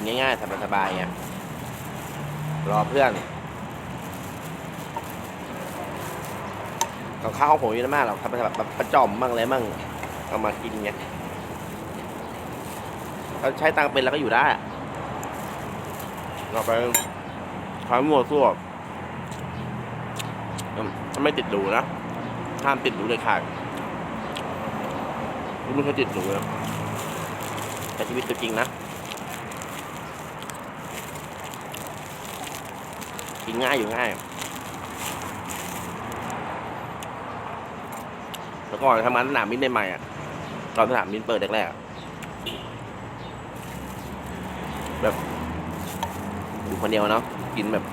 นง่ายๆสบายๆไงรอเพื่อนกับข้าวของผมเยอะมากเราทำเป็นแบบแบบประจอมบ้างอะไรบ้างเอามากินไงเราใช้ตังเป็นแล้วก็อยู่ได้เราไปทำมัวซั่วอืมถ้าไม่ติดหรูนะห้ามติดหรูเลยขาดไม่เคยติดหรูนะแต่ชีวิตตัวจริงนะ กินง่ายอยู่ง่ายแล้วก่อนทำงานสนามบินใหม่ๆอะตอนสนามบินเปิดแรกๆแบบอยู่คนเดียวเนาะกินแบบ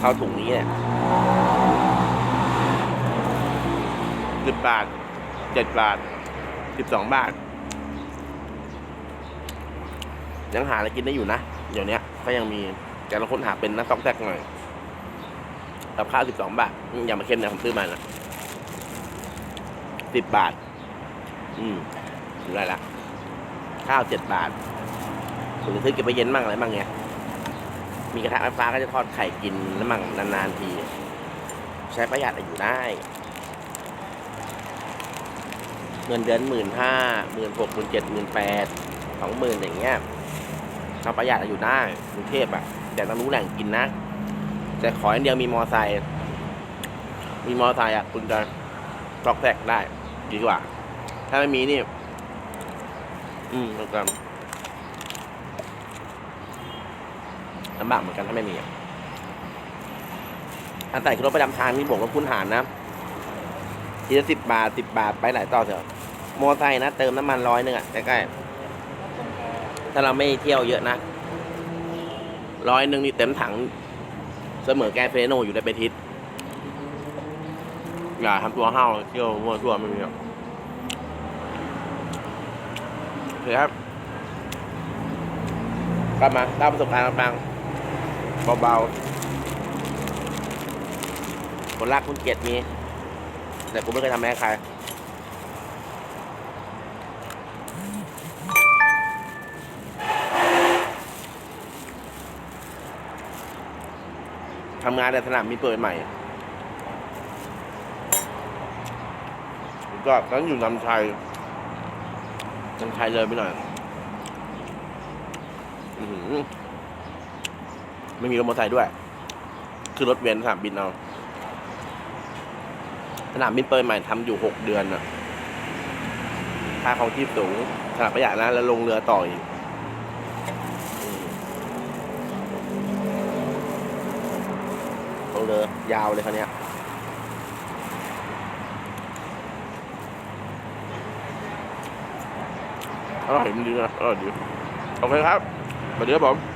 ข้าวถุงนี้เนี่ยสิบบาทเจ็ดบาทสิบสองบาท ยังหาอะไรกินได้อยู่นะ เดี๋ยวนี้ก็ยังมี แต่เราค้นหาเป็นนะซอกแซกหน่อยกับข้าวสิบสองบาทอย่ามาเค็มนะผมซื้อมานะสิบบาท อืมอยู่ไรละข้าวเจ็ดบาทหรือซื้อเก็บไปเย็นมั่งอะไรมั่งเงี้ยมีกระทะไฟฟ้าก็จะทอดไข่กินแล้วมั่งนานๆที ใช้ประหยัดอยู่ได้ เงินเดือนหมื่นห้าหมื่นหกหมื่นเจ็ดหมื่นแปดสองหมื่นอย่างเงี้ยเราประหยัดอยู่ได้กรุงเทพอะ แต่ต้องรู้แหล่งกินนะแต่ขออย่างเดียวมีมอไซค์มีมอไซค์อะคุณจะตอกแทกได้ดีกว่า ถ้าไม่มีนี่ อืมแล้วกันลำบากเหมือนกันถ้าไม่มีอะถ้าใส่รถประจำทางนี่บอกว่าคุณหารนะทีละสิบบาทสิบบาทไปหลายต่อเถอะมอไซค์นะ เติมน้ำมันร้อยหนึ่งอะใกล้ๆถ้าเราไม่เที่ยวเยอะนะ ร้อยหนึ่งนี่เต็มถัง เสมอแกเฟโนอยู่ในเปทิศอย่าทำตัวห้าวเที่ยวมั่วทั่วไม่มีหรอกโอคครับกลับมาเล่าประสบการณ์ฟังเบาๆคนรักคนเกลียดมีแต่กูไม่เคยทำให้ใคร ทำงานในสนามบินเปิดใหม่ก็ตอนนั้นอยู่นำชัยนำชัยเลยไปหน่อยอไม่มีรถมอเตอร์ไซค์ด้วย คือรถเวนสนามบินเอาสนามบินเปิดใหม่ทำอยู่หกเดือนน่ะค่าของชีพสูงขนาดประหยัดนะแล้วลงเรือต่ออีกอืม ลงเรือยาวเลยคันนี้อร่อยดีนะอร่อยดีโอเคครับสวัสดีครับผม